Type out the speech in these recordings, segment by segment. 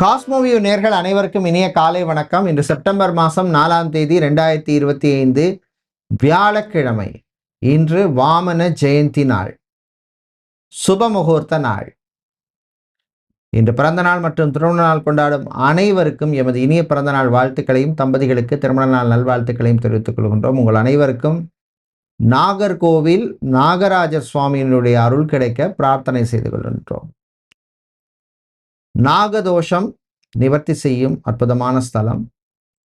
Cosmoview நேர்கள் அனைவருக்கும் இனிய காலை வணக்கம். இன்று செப்டம்பர் மாதம் நாலாம் தேதி ரெண்டாயிரத்தி இருபத்தி ஐந்து வியாழக்கிழமை. இன்று வாமன ஜெயந்தி நாள். சுப முகூர்த்த நாள். இன்று பிறந்த நாள் மற்றும் திருமண நாள் கொண்டாடும் அனைவருக்கும் எமது இனிய பிறந்த நாள் வாழ்த்துக்களையும் தம்பதிகளுக்கு திருமண நாள் நல்வாழ்த்துக்களையும் தெரிவித்துக் கொள்கின்றோம். உங்கள் அனைவருக்கும் நாகர்கோவில் நாகராஜர் சுவாமியினுடைய அருள் கிடைக்க பிரார்த்தனை செய்து கொள்கின்றோம். நாகதோஷம் நிவர்த்தி செய்யும் அற்புதமான ஸ்தலம்.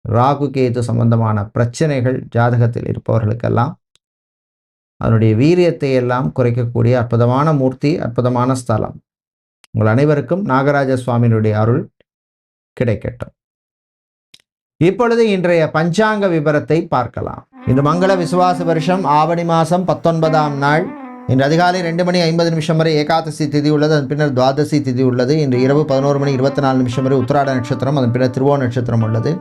ராகு கேது சம்பந்தமான பிரச்சனைகள் ஜாதகத்தில் இருப்பவர்களுக்கெல்லாம் அதனுடைய வீரியத்தை எல்லாம் குறைக்கக்கூடிய அற்புதமான மூர்த்தி அற்புதமான ஸ்தலம். உங்கள் அனைவருக்கும் நாகராஜ சுவாமியினுடைய அருள் கிடைக்கட்டும். இப்பொழுது இன்றைய பஞ்சாங்க விவரத்தை பார்க்கலாம். இந்த மங்கள விசுவாச வருஷம் ஆவணி மாதம் பத்தொன்பதாம் நாள். இன்று அதிகாலை ரெண்டு மணி ஐம்பது நிமிஷம் வரை ஏகாதசி திதி உள்ளது. அதன் பின்னர் துவாதசி திதி உள்ளது. இன்று இரவு பதினோரு மணி இருபத்தி நாலு நிமிஷம் வரை உத்திராட நட்சத்திரம் அதன் பின்னர் திருவோண நட்சத்திரம் உள்ளது.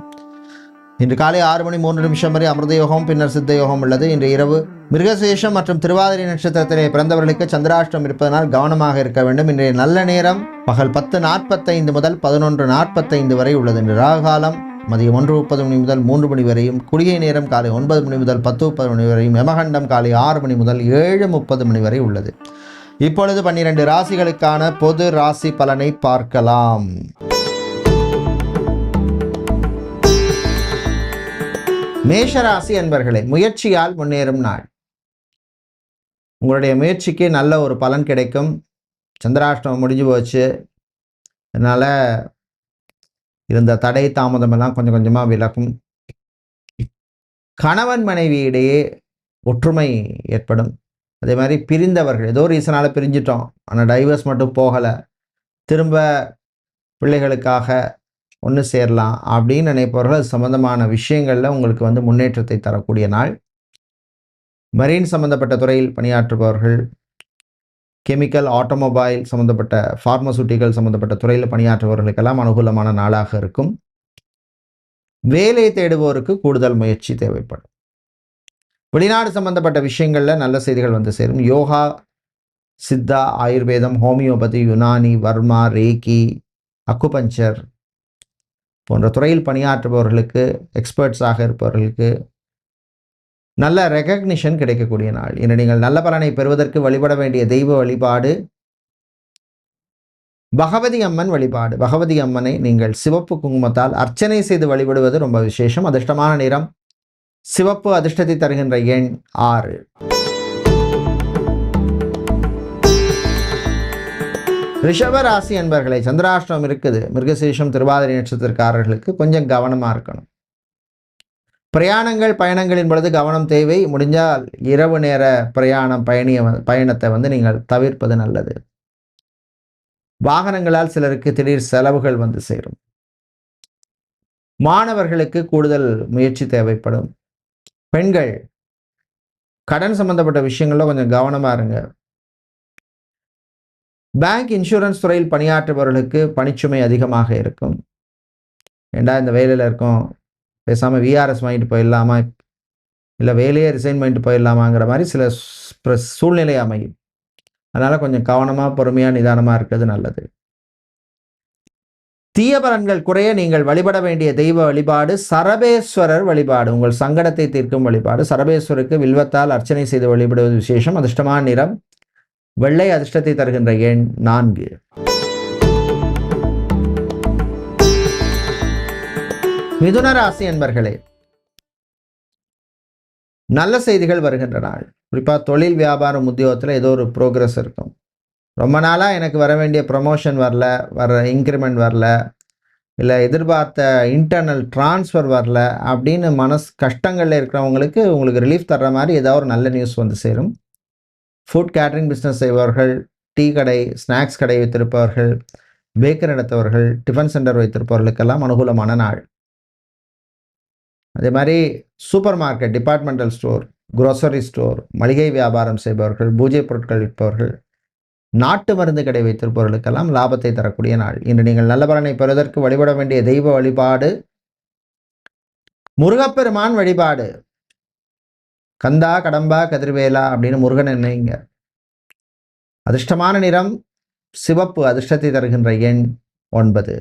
இன்று காலை ஆறு மணி மூன்று நிமிஷம் வரை அமிர்த யோகம் பின்னர் சித்த யோகம் உள்ளது. இன்று இரவு மிருகசேஷம் மற்றும் திருவாதிரை நட்சத்திரத்திலே பிறந்தவர்களுக்கு சந்திராஷ்டம் இருப்பதனால் கவனமாக இருக்க வேண்டும். இன்றைய நல்ல நேரம் பகல் பத்து நாற்பத்தைந்து முதல் பதினொன்று நாற்பத்தைந்து வரை உள்ளது. இன்று ராகாலம் மதியம் ஒன்று முப்பது மணி முதல் மூன்று மணி வரையும் குடியை நேரம் காலை ஒன்பது மணி முதல் பத்து முப்பது மணி வரையும் யமகண்டம் காலை ஆறு மணி முதல் ஏழு முப்பது மணி வரை உள்ளது. இப்பொழுது பன்னிரண்டு ராசிகளுக்கான பொது ராசி பலனை பார்க்கலாம். மேஷராசி என்பர்களே முயற்சியால் முன்னேறும் நாள். உங்களுடைய முயற்சிக்கு நல்ல ஒரு பலன் கிடைக்கும். சந்திராஷ்டமம் முடிஞ்சு போச்சு. அதனால் இருந்த தடை தாமதமெல்லாம் கொஞ்சம் கொஞ்சமாக விலகும். கணவன் மனைவி இடையே ஒற்றுமை ஏற்படும். அதே மாதிரி பிரிந்தவர்கள் ஏதோ ரீசனால் பிரிஞ்சிட்டோம். ஆனால் டைவர்ஸ் மட்டும் போகலை. திரும்ப பிள்ளைகளுக்காக ஒன்று சேரலாம் அப்படின்னு நினைப்பவர்கள் அது சம்பந்தமான விஷயங்களில் உங்களுக்கு வந்து முன்னேற்றத்தை தரக்கூடிய நாள். மரீன் சம்பந்தப்பட்ட துறையில் பணியாற்றுபவர்கள் கெமிக்கல் ஆட்டோமொபைல் சம்மந்தப்பட்ட ஃபார்மசூட்டிக்கல் சம்மந்தப்பட்ட துறையில் பணியாற்றுபவர்களுக்கெல்லாம் அனுகூலமான நாளாக இருக்கும். வேலை தேடுபவருக்கு கூடுதல் முயற்சி தேவைப்படும். வெளிநாடு சம்பந்தப்பட்ட விஷயங்களில் நல்ல செய்திகள் வந்து சேரும். யோகா சித்தா ஆயுர்வேதம் homeopathy Unani Varma reiki acupuncture போன்ற துறையில் பணியாற்றுபவர்களுக்கு எக்ஸ்பர்ட்ஸாக இருப்பவர்களுக்கு நல்ல ரெகக்னிஷன் கிடைக்கக்கூடிய நாள். இன்று நீங்கள் நல்ல பலனை பெறுவதற்கு வழிபட வேண்டிய தெய்வ வழிபாடு. பகவதி அம்மன் வழிபாடு. பகவதி அம்மனை நீங்கள் சிவப்பு குங்குமத்தால் அர்ச்சனை செய்து வழிபடுவது ரொம்ப விசேஷம். அதிர்ஷ்டமான நிறம். சிவப்பு அதிர்ஷ்டத்தை தருகின்ற எண் ஆறு. ரிஷப ராசி என்பர்களை சந்திராஷ்டிரம் இருக்குது. மிருகசேஷம் திருவாதிரை நட்சத்திரக்காரர்களுக்கு கொஞ்சம் கவனமாக இருக்கணும். பிரயாணங்கள் பயணங்களின் பொழுது கவனம் தேவை. முடிஞ்சால் இரவு நேர பிரயாணம் பயணிய பயணத்தை வந்து நீங்கள் தவிர்ப்பது நல்லது. வாகனங்களால் சிலருக்கு திடீர் செலவுகள் வந்து சேரும். மாணவர்களுக்கு கூடுதல் முயற்சி தேவைப்படும். பெண்கள் கடன் சம்பந்தப்பட்ட விஷயங்கள்ல கொஞ்சம் கவனமா இருங்க. பேங்க் இன்சூரன்ஸ் துறையில் பணியாற்றுபவர்களுக்கு பணிச்சுமை அதிகமாக இருக்கும். ஏண்டா இந்த வேலையில் இருக்கோம்? பேசாமல் விஆர்எஸ் வாங்கிட்டு போயிடலாமா? இல்லை வேலையே ரிசைன் பண்ணிட்டு போயிடலாமாங்கிற மாதிரி சில சூழ்நிலை அமையும். அதனால் கொஞ்சம் கவனமாக பொறுமையாக நிதானமாக இருக்கிறது நல்லது. தீய பலன்கள் குறைய நீங்கள் வழிபட வேண்டிய தெய்வ வழிபாடு சரபேஸ்வரர் வழிபாடு. உங்கள் சங்கடத்தை தீர்க்கும் வழிபாடு. சரபேஸ்வருக்கு வில்வத்தால் அர்ச்சனை செய்து வழிபடுவது விசேஷம். அதிர்ஷ்டமான நிறம். வெள்ளை அதிர்ஷ்டத்தை தருகின்ற எண் நான்கு. மிதுன ராசி என்பர்களே நல்ல செய்திகள் வருகின்ற நாள் குறிப்பாக தொழில் வியாபாரம் உத்தியோகத்தில் ஏதோ ஒரு ப்ரோக்ரஸ் இருக்கும். ரொம்ப நாளாக எனக்கு வர வேண்டிய ப்ரமோஷன் வரல வர இன்க்ரிமெண்ட் வரல இல்லை எதிர்பார்த்த இன்டர்னல் ட்ரான்ஸ்ஃபர் வரல அப்படின்னு மனசு கஷ்டங்களில் இருக்கிறவங்களுக்கு உங்களுக்கு ரிலீஃப் தர்ற மாதிரி ஏதாவது ஒரு நல்ல நியூஸ் வந்து சேரும். ஃபுட் கேட்ரிங் பிஸ்னஸ் செய்பவர்கள் டீ கடை ஸ்நாக்ஸ் கடை வைத்திருப்பவர்கள் பேக்கர் நடத்தவர்கள் டிஃபன் சென்டர் வைத்திருப்பவர்களுக்கெல்லாம் அனுகூலமான நாள். அதே மாதிரி super market departmental store grocery store மளிகை வியாபாரம் செய்பவர்கள் பூஜை பொருட்கள் விற்பவர்கள் நாட்டு மருந்து கடை வைத்திருப்பவர்களுக்கெல்லாம் லாபத்தை தரக்கூடிய நாள். இன்று நீங்கள் நல்ல பலனை பெறுவதற்கு வழிபட வேண்டிய தெய்வ வழிபாடு முருகப்பெருமான் வழிபாடு. கந்தா கடம்பா கதிர்வேலா அப்படின்னு முருகன் என்னைங்க அதிர்ஷ்டமான நிறம் சிவப்பு அதிர்ஷ்டத்தை தருகின்ற எண் ஒன்பது.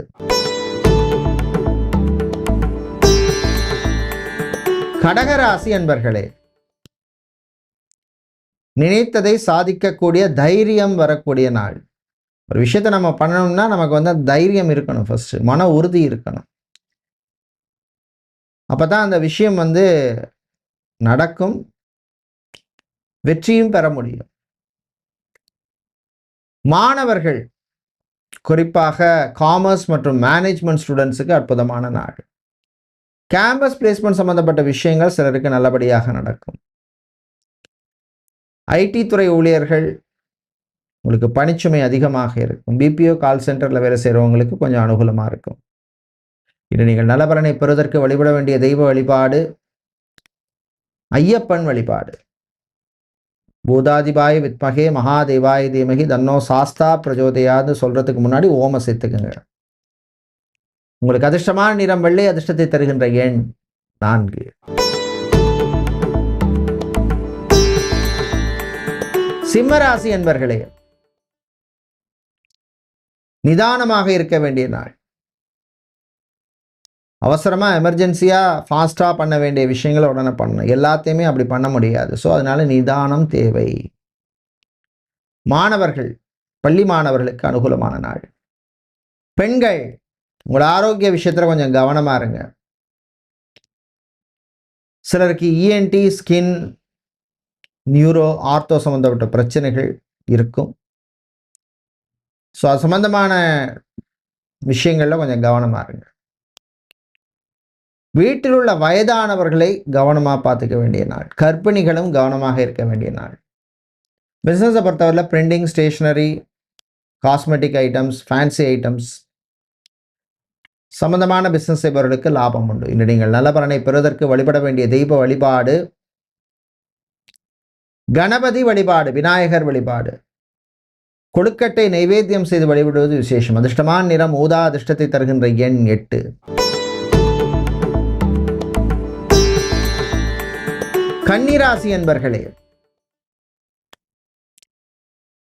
கடகராசி அன்பர்களே நினைத்ததை சாதிக்கக்கூடிய தைரியம் வரக்கூடிய நாள். ஒரு விஷயத்தை நம்ம பண்ணணும்னா நமக்கு வந்து தைரியம் இருக்கணும் ஃபர்ஸ்ட் மன உறுதி இருக்கணும். அப்பதான் அந்த விஷயம் வந்து நடக்கும். வெற்றியும் பெற முடியும். மாணவர்கள் குறிப்பாக காமர்ஸ் மற்றும் மேனேஜ்மெண்ட் ஸ்டூடெண்ட்ஸுக்கு அற்புதமான நாள். கேம்பஸ் பிளேஸ்மெண்ட் சம்பந்தப்பட்ட விஷயங்கள் சிலருக்கு நல்லபடியாக நடக்கும். ஐடி துறை ஊழியர்கள் உங்களுக்கு பணிச்சுமை அதிகமாக இருக்கும். பிபிஓ கால் சென்டரில் வேலை செய்கிறவங்களுக்கு கொஞ்சம் அனுகூலமாக இருக்கும். இன்று நீங்கள் நலபலனை பெறுவதற்கு வழிபட வேண்டிய தெய்வ வழிபாடு ஐயப்பன் வழிபாடு. பூதாதிபாய வித்மகே மகாதேவாய தீமகி தன்னோ சாஸ்தா பிரஜோதயாது சொல்றதுக்கு முன்னாடி ஓம சேர்த்துக்குங்க. உங்களுக்கு அதிர்ஷ்டமான நிறம் வெள்ளை அதிர்ஷ்டத்தை தருகின்ற எண் நான்கு. சிம்மராசி என்பர்களே நிதானமாக இருக்க வேண்டிய நாள். அவசரமா எமர்ஜென்சியாக ஃபாஸ்ட்டாக பண்ண வேண்டிய விஷயங்களை உடனே பண்ணணும். எல்லாத்தையுமே அப்படி பண்ண முடியாது. ஸோ அதனால நிதானம் தேவை. மாணவர்கள் பள்ளி மாணவர்களுக்கு அனுகூலமான நாள். பெண்கள் உங்களோட ஆரோக்கிய விஷயத்தில் கொஞ்சம் கவனமா இருங்க. சிலருக்கு இஎன்டி ஸ்கின் நியூரோ ஆர்த்தோ சம்மந்தப்பட்ட பிரச்சனைகள் இருக்கும். ஸோ அது சம்மந்தமான விஷயங்களில் கொஞ்சம் கவனமாக இருங்க. வீட்டில் உள்ள வயதானவர்களை கவனமாக பார்த்துக்க வேண்டிய நாள். கர்ப்பிணிகளும் கவனமாக இருக்க வேண்டிய நாள். பிஸ்னஸை பொறுத்தவரையில் printing stationery cosmetic items fancy items சம்பந்தமான பிஸ்னஸ் செய்பவர்களுக்கு லாபம் உண்டு. இன்று நீங்கள் நல்ல பலனை பெறுவதற்கு வழிபட வேண்டிய தெய்வ வழிபாடு கணபதி வழிபாடு விநாயகர் வழிபாடு கொழுக்கட்டை நைவேத்தியம் செய்து வழிபடுவது விசேஷம். அதிர்ஷ்டமான நிறம் ஊதா அதிர்ஷ்டத்தை தருகின்ற எண் எட்டு. கன்னிராசி என்பர்களே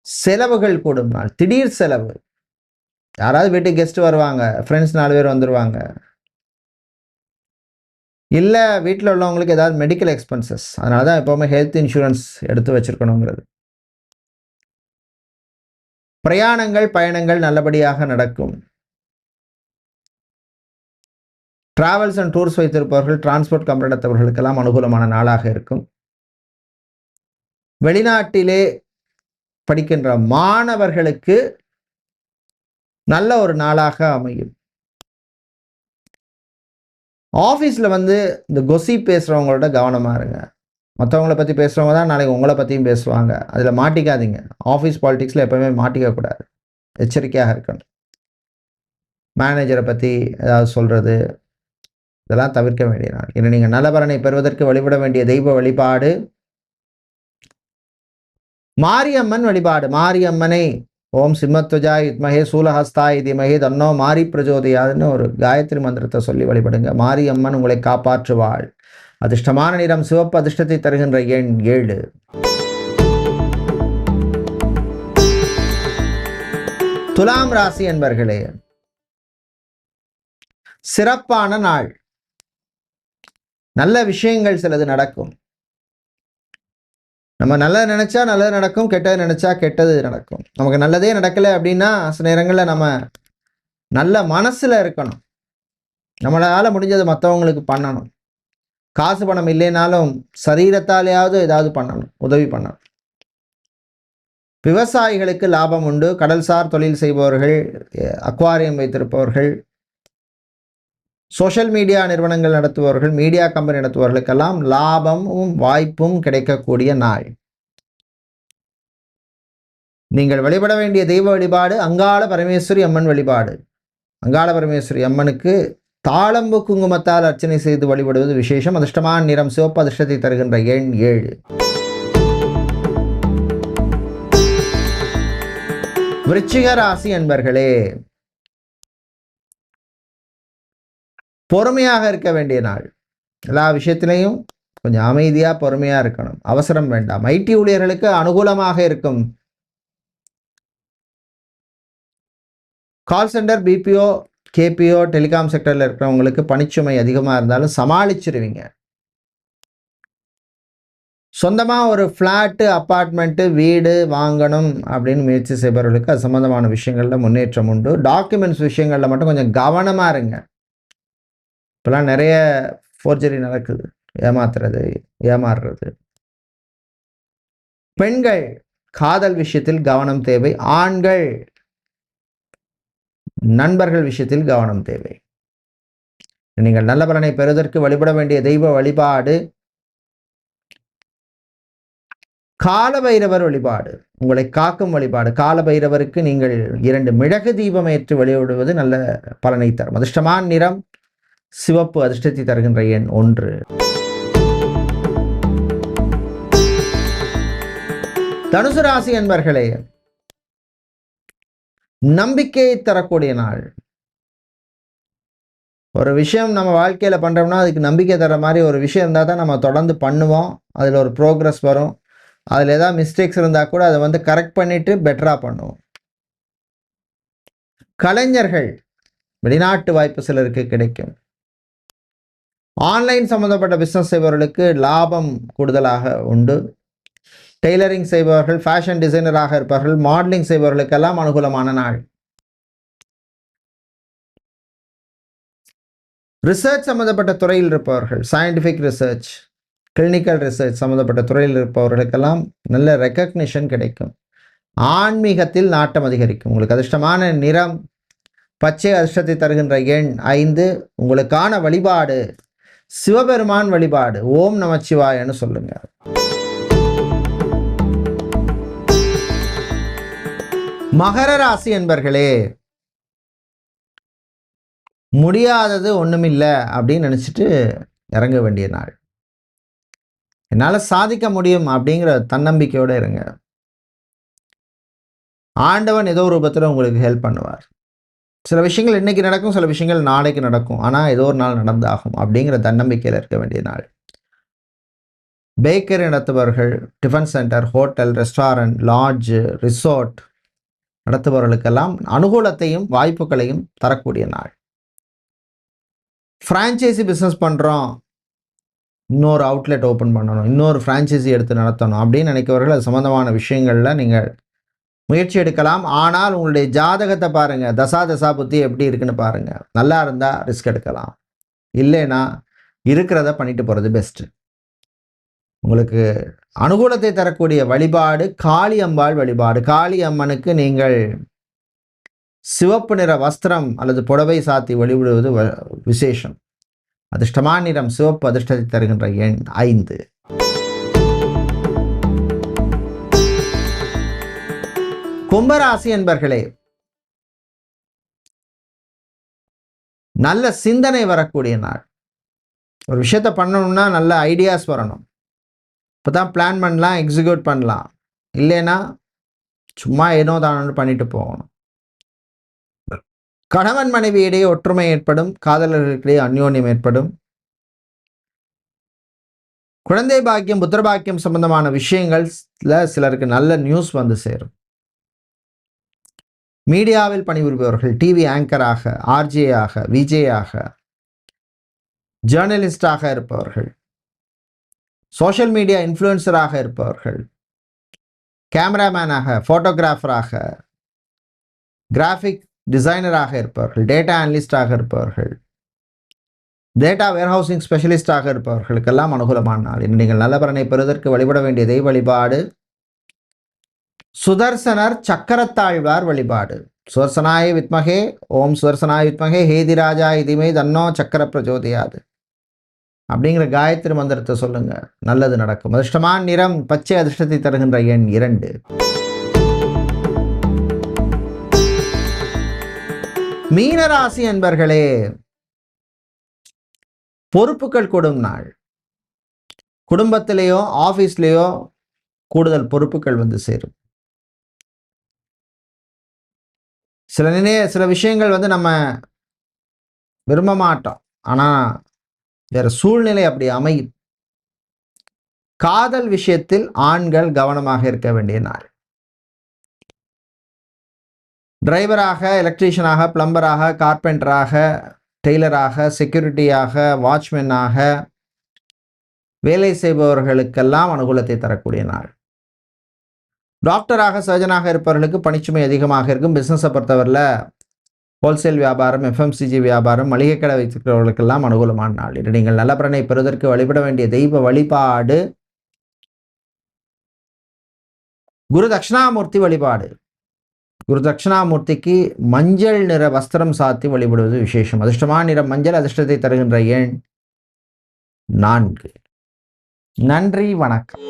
செலவுகள் கூடும் நாள். திடீர் செலவு யாராவது வீட்டுக்கு கெஸ்ட் வருவாங்க. ஃப்ரெண்ட்ஸ் நாலு பேர் வந்துடுவாங்க இல்லை வீட்டில் உள்ளவங்களுக்கு ஏதாவது மெடிக்கல் எக்ஸ்பென்சஸ் அதனால தான் எப்போவுமே ஹெல்த் இன்சூரன்ஸ் எடுத்து வச்சுருக்கணுங்கிறது. பிரயாணங்கள் பயணங்கள் நல்லபடியாக நடக்கும். டிராவல்ஸ் அண்ட் டூர்ஸ் வைத்திருப்பவர்கள் டிரான்ஸ்போர்ட் கம்பெனி நடத்தவர்களுக்கெல்லாம் அனுகூலமான நாளாக இருக்கும். வெளிநாட்டிலே படிக்கின்ற மாணவர்களுக்கு நல்ல ஒரு நாளாக அமையும். ஆஃபீஸில் வந்து இந்த கொசி பேசுகிறவங்களோட கவனமாக இருங்க. மற்றவங்கள பற்றி பேசுகிறவங்க தான் நாளைக்கு உங்களை பற்றியும் பேசுவாங்க. அதில் மாட்டிக்காதீங்க. ஆஃபீஸ் பாலிட்டிக்ஸில் எப்போவுமே மாட்டிக்கக்கூடாது எச்சரிக்கையாக இருக்கணும். மேனேஜரை பற்றி ஏதாவது சொல்கிறது இதெல்லாம் தவிர்க்க வேண்டிய நாள். இன்னும் நீங்கள் நலபலனை பெறுவதற்கு வழிபட வேண்டிய தெய்வ வழிபாடு. மாரியம்மன் வழிபாடு. மாரியம்மனை ஓம் சிம்மத்வஜாய் வித்மகே சூலஹஸ்தாய் திமகே தன்னோ மாரி பிரஜோதயாதுன்னு ஒரு காயத்ரி மந்திரத்தை சொல்லி வழிபடுங்க. மாரியம்மன் உங்களை காப்பாற்றுவாள். அதிர்ஷ்டமான நிறம் சிவப்பு அதிர்ஷ்டத்தை தருகின்ற எண் ஏழு. துலாம் ராசி என்பர்களே சிறப்பான நாள். நல்ல விஷயங்கள் சிலது நடக்கும். நம்ம நல்லது நினச்சா நல்லது நடக்கும் கெட்டது நினச்சா கெட்டது நடக்கும். நமக்கு நல்லதே நடக்கலை அப்படின்னா சில நேரங்களில் நம்ம நல்ல மனசில் இருக்கணும். நம்மளால் முடிஞ்சது மற்றவங்களுக்கு பண்ணணும். காசு பணம் இல்லைனாலும் சரீரத்தாலேயாவது ஏதாவது பண்ணணும் உதவி பண்ணணும். விவசாயிகளுக்கு லாபம் உண்டு. கடல்சார் தொழில் செய்பவர்கள் அக்வாரியம் வைத்திருப்பவர்கள் சோஷியல் மீடியா நிறுவனங்கள் நடத்துபவர்கள் மீடியா கம்பெனி நடத்துபவர்களுக்கெல்லாம் லாபமும் வாய்ப்பும் கிடைக்கக்கூடிய நாள். நீங்கள் வழிபட வேண்டிய தெய்வ வழிபாடு அங்காள பரமேஸ்வரி அம்மன் வழிபாடு. அங்காள பரமேஸ்வரி அம்மனுக்கு தாளம்பு குங்குமத்தால் அர்ச்சனை செய்து வழிபடுவது விசேஷம். அதிர்ஷ்டமான நிறம் சிவப்பு அதிர்ஷ்டத்தை தருகின்ற எண் ஏழு. விருச்சிக ராசி என்பர்களே பொறுமையாக இருக்க வேண்டிய நாள். எல்லா விஷயத்திலையும் கொஞ்சம் அமைதியாக பொறுமையாக இருக்கணும். அவசரம் வேண்டாம். ஐடி ஊழியர்களுக்கு அனுகூலமாக இருக்கும். Call centre BPO KPO telecom செக்டரில் இருக்கிறவங்களுக்கு பணிச்சுமை அதிகமாக இருந்தாலும் சமாளிச்சிருவீங்க. சொந்தமாக ஒரு ஃப்ளாட்டு அப்பார்ட்மெண்ட்டு வீடு வாங்கணும் அப்படின்னு முயற்சி செய்பவர்களுக்கு அது சம்மந்தமான விஷயங்களில் முன்னேற்றம் உண்டு. டாக்குமெண்ட்ஸ் விஷயங்களில் மட்டும் கொஞ்சம் கவனமாக இருங்க. இப்போலாம் நிறைய ஃபோர்ஜரி நடக்குது. ஏமாத்துறது ஏமாறுறது. பெண்கள் காதல் விஷயத்தில் கவனம் தேவை. ஆண்கள் நண்பர்கள் விஷயத்தில் கவனம் தேவை. நீங்கள் நல்ல பலனை பெறுவதற்கு வழிபட வேண்டிய தெய்வ வழிபாடு. காலபைரவர் வழிபாடு. உங்களை காக்கும் வழிபாடு. காலபைரவருக்கு நீங்கள் இரண்டு மிளகு தீபம் ஏற்று வழிபடுவது நல்ல பலனை தரும். அதிர்ஷ்டமான நிறம். சிவப்பு அதிர்ஷ்டத்தை தருகின்ற எண் ஒன்று. தனுசு ராசி என்பர்களே நம்பிக்கையை தரக்கூடிய நாள். ஒரு விஷயம் நம்ம வாழ்க்கையில் பண்ணுறோம்னா அதுக்கு நம்பிக்கை தர மாதிரி ஒரு விஷயம் இருந்தால் தான் நம்ம தொடர்ந்து பண்ணுவோம். அதில் ஒரு ப்ரோக்ரஸ் வரும். அதில் ஏதாவது மிஸ்டேக்ஸ் இருந்தால் கூட அதை வந்து கரெக்ட் பண்ணிவிட்டு பெட்டராக பண்ணுவோம். கலைஞர்கள் வெளிநாட்டு வாய்ப்பு சிலருக்கு கிடைக்கும். ஆன்லைன் சம்மந்தப்பட்ட பிஸ்னஸ் செய்பவர்களுக்கு லாபம் கூடுதலாக உண்டு. டெய்லரிங் செய்பவர்கள் ஃபேஷன் டிசைனராக இருப்பவர்கள் மாடலிங் செய்பவர்களுக்கெல்லாம் அனுகூலமான நாள். ரிசர்ச் சம்மந்தப்பட்ட துறையில் இருப்பவர்கள் சயின்டிஃபிக் ரிசர்ச் கிளினிக்கல் ரிசர்ச் சம்மந்தப்பட்ட துறையில் இருப்பவர்களுக்கெல்லாம் நல்ல ரெக்கக்னிஷன் கிடைக்கும். ஆன்மீகத்தில் நாட்டம் அதிகரிக்கும். உங்களுக்கு அதிர்ஷ்டமான நிறம் பச்சை அதிர்ஷ்டத்தை தருகின்ற எண் ஐந்து. உங்களுக்கான வழிபாடு சிவபெருமான் வழிபாடு ஓம் நமச்சிவாயன்னு சொல்லுங்க. மகர ராசி என்பர்களே முடியாதது ஒன்றுமில்லை அப்படின்னு நினச்சிட்டு இறங்க வேண்டிய நாள். என்னால் சாதிக்க முடியும் அப்படிங்கிற தன்னம்பிக்கையோடு இருங்க. ஆண்டவன் ஏதோ ரூபத்தில் உங்களுக்கு ஹெல்ப் பண்ணுவார். சில விஷயங்கள் இன்னைக்கு நடக்கும் சில விஷயங்கள் நாளைக்கு நடக்கும். ஆனால் ஏதோ ஒரு நாள் நடந்தாகும் அப்படிங்கிற தன்னம்பிக்கையில் இருக்க வேண்டிய நாள். Bakery நடத்துபவர்கள் tiffin centre hotel restaurant lodge resort நடத்துபவர்களுக்கெல்லாம் அனுகூலத்தையும் வாய்ப்புகளையும் தரக்கூடிய நாள். ஃப்ரான்ச்சைசி பிஸ்னஸ் பண்ணுறோம் இன்னொரு அவுட்லெட் ஓப்பன் பண்ணணும். இன்னொரு ஃப்ரான்ச்சைசி எடுத்து நடத்தணும் அப்படின்னு நினைக்கிறவர்கள் அது சம்மந்தமான விஷயங்களில் நீங்கள் முயற்சி எடுக்கலாம். ஆனால் உங்களுடைய ஜாதகத்தை பாருங்கள் தசா தசா புத்தி எப்படி இருக்குன்னு பாருங்கள் நல்லா இருந்தால் ரிஸ்க் எடுக்கலாம். இல்லைன்னா இருக்கிறத பண்ணிட்டு போகிறது பெஸ்ட்டு உங்களுக்கு அனுகூலத்தை தரக்கூடிய வழிபாடு காளி அம்பாள் வழிபாடு. காளி அம்மனுக்கு நீங்கள் சிவப்பு நிற வஸ்திரம் அல்லது புடவை சாத்தி வழிபடுவது விசேஷம். அதிர்ஷ்டமான நிறம் சிவப்பு அதிர்ஷ்டத்தை தருகின்ற எண் ஐந்து. கும்பராசி என்பர்களே நல்ல சிந்தனை வரக்கூடிய நாள். ஒரு விஷயத்த பண்ணணும்னா நல்ல ஐடியாஸ் வரணும். இப்போ தான் பிளான் பண்ணலாம் எக்ஸிக்யூட் பண்ணலாம். இல்லைன்னா சும்மா ஏனோ தானோன்னு பண்ணிட்டு போகணும். கணவன் மனைவி இடையே ஒற்றுமை ஏற்படும் காதலர்களுக்கிடையே அந்யோன்யம் ஏற்படும். குழந்தை பாக்கியம் புத்திர பாக்கியம் சம்பந்தமான விஷயங்கள்ல சிலருக்கு நல்ல நியூஸ் வந்து சேரும். மீடியாவில் பணிபுரிபவர்கள் டிவி ஆங்கராக ஆர்ஜேயாக விஜேயாக ஜேர்னலிஸ்டாக இருப்பவர்கள் சோஷியல் மீடியா இன்ஃப்ளூயன்சராக இருப்பவர்கள் கேமராமேனாக ஃபோட்டோகிராஃபராக கிராஃபிக் டிசைனராக இருப்பவர்கள் டேட்டா அனலிஸ்டாக இருப்பவர்கள் டேட்டா வேர்ஹவுசிங் ஸ்பெஷலிஸ்டாக இருப்பவர்களுக்கெல்லாம் அனுகூலமான நாள். இன்று நீங்கள் நல்ல பலனை பெறுவதற்கு வழிபட வேண்டிய தெய்வ வழிபாடு சுதர்சனர் சக்கரத்தாழ்வார் வழிபாடு. சுவர்சனாய வித்மகே ஓம் சுவர்சனாய வித்மகே ஹேதிராஜா இதுமே தன்னோ சக்கர பிரஜோதியாது அப்படிங்கிற காயத்ரி மந்திரத்தை சொல்லுங்க. நல்லது நடக்கும். அதிர்ஷ்டமான நிறம் பச்சை அதிர்ஷ்டத்தை தருகின்ற எண் இரண்டு. மீனராசி என்பர்களே பொறுப்புகள் கூடும் நாள். குடும்பத்திலேயோ ஆஃபீஸ்லேயோ கூடுதல் பொறுப்புகள் வந்து சேரும். சில நினை சில விஷயங்கள் வந்து நம்ம விரும்ப மாட்டோம். ஆனால் வேற சூழ்நிலை அப்படி அமையும். காதல் விஷயத்தில் ஆண்கள் கவனமாக இருக்க வேண்டிய நாள். டிரைவராக எலக்ட்ரீஷியனாக பிளம்பராக கார்பெண்டராக டெய்லராக செக்யூரிட்டியாக வாட்ச்மேனாக வேலை செய்பவர்களுக்கெல்லாம் அனுகூலத்தை தரக்கூடிய நாள். டாக்டராக சர்ஜனாக இருப்பவர்களுக்கு பணிச்சுமை அதிகமாக இருக்கும். பிஸ்னஸை பொறுத்தவரையில் ஹோல்சேல் வியாபாரம் எஃப்எம்சிஜி வியாபாரம் மளிகை கடை வைத்திருக்கிறவர்களுக்கெல்லாம் அனுகூலமான நாள் இன்று நீங்கள் நல்லபலனை பெறுவதற்கு வழிபட வேண்டிய தெய்வ வழிபாடு. குரு தட்சிணாமூர்த்தி வழிபாடு. குரு தட்சிணாமூர்த்திக்கு மஞ்சள் நிற வஸ்திரம் சாத்தி வழிபடுவது விசேஷம். அதிர்ஷ்டமான நிறம் மஞ்சள் அதிர்ஷ்டத்தை தருகின்ற எண் நான்கு. நன்றி வணக்கம்.